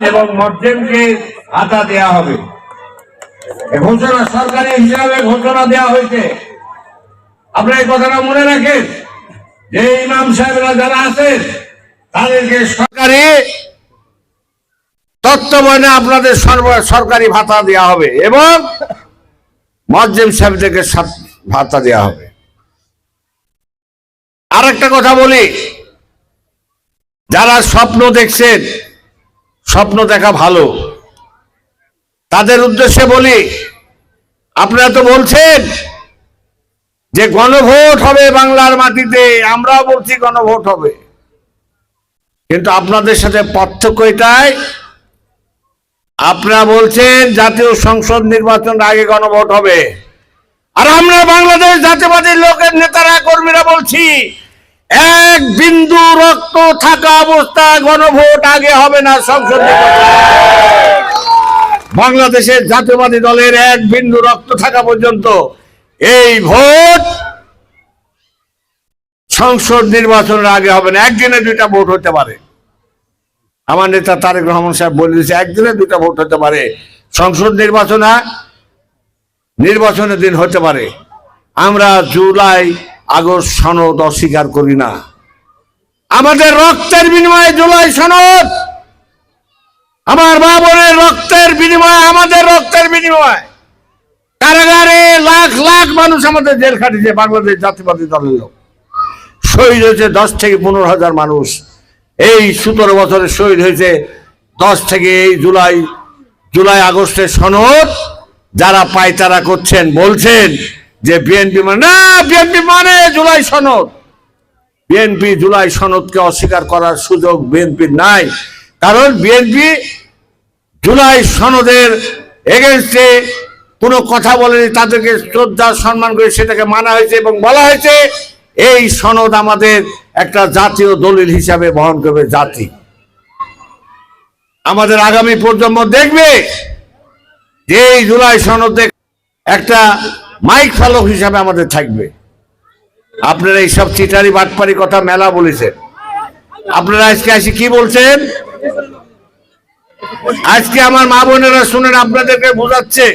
এবং মধ্যমকে আতা দেয়া হবে। ঘোষণা সরকারি হিসাবে ঘোষণা দেওয়া হয়েছে। আপনারা এই কথাটা মনে রাখেন? যে ইমাম সাহেবরা যারা আছেন, তাদেরকে সরকারি তত্ত্বাবধানে আপনাদের সর্ব- সরকারি ভাতা দেওয়া হবে এবং মজ্জেম সাহেবদেরকে ভাতা দেওয়া হবে। আর একটা কথা বলি, যারা স্বপ্ন দেখছেন স্বপ্ন দেখা ভালো। তাদের উদ্দেশ্যে বলি, আপনারা তো বলছেন যে গণভোট হবে বাংলার মাটিতে, আমরাও বলছি গণভোট হবে। কিন্তু আপনাদের সাথে পার্থক্য এটাই, আপনারা বলছেন জাতীয় সংসদ নির্বাচন আগে গণভোট হবে। আর আমরা বাংলাদেশ জাতীয়বাদী লোকের নেতারা, কর্মীরা বলছি এক বিন্দু রক্ত থাকা অবস্থায় গণভোট আগে হবে না, সংসদ বাংলাদেশের জাতীয়বাদী দলের এক বিন্দু রক্ত থাকা পর্যন্ত এই ভোট সংসদ নির্বাচনের আগে হবে না। একদিনে দুইটা ভোট হতে পারে। আমার নেতা তারেক রহমান সাহেব বলে দিয়েছে, একদিনে দুইটা ভোট হতে পারে। সংসদ নির্বাচন নির্বাচনের দিন হতে পারে। আমরা জুলাই আগস্ট সনদ অস্বীকার করি না। আমাদের রক্তের বিনিময়ে জুলাই সনদ। আমার মা বোনের রক্তের বিনিময়ে, আমাদের রক্তের বিনিময়। কারাগারে লাখ লাখ মানুষ আমাদের জেল খাটিয়েছে, বাংলাদেশ জাতীয়বাদী দলের লোক। শহীদ হয়েছে দশ থেকে পনেরো হাজার মানুষ। এই সতেরো বছরে শহীদ হয়েছে দশ থেকে এই জুলাই জুলাই আগস্টের সনদ। যারা পায়তারা করছেন, বলছেন যে বিএনপি মানে না বিএনপি মানে জুলাই সনদ। বিএনপি জুলাই সনদকে অস্বীকার করার সুযোগ বিএনপির নাই। কারণ বিএনপি জুলাই সনদের এগেনস্টে কোনো কথা বলেনি, তাদেরকে শ্রদ্ধা, সম্মান করে সেটাকে মানা হয়েছে এবং বলা হয়েছে, এই সনদ আমাদের একটা জাতীয় দলিল হিসাবে বহন করবে জাতি। আমাদের আগামী প্রজন্ম দেখবে যে এই জুলাই সনদে একটা মাইক ফলক হিসাবে আমাদের থাকবে। আপনারা এইসব চিটারি বাটপারি কথা মেলা বলেছেন। আপনারা আজকে আসি কি বলছেন? আজকে আমার মা বোনেরা শুনেন, আপনাদেরকে বোঝাচ্ছে।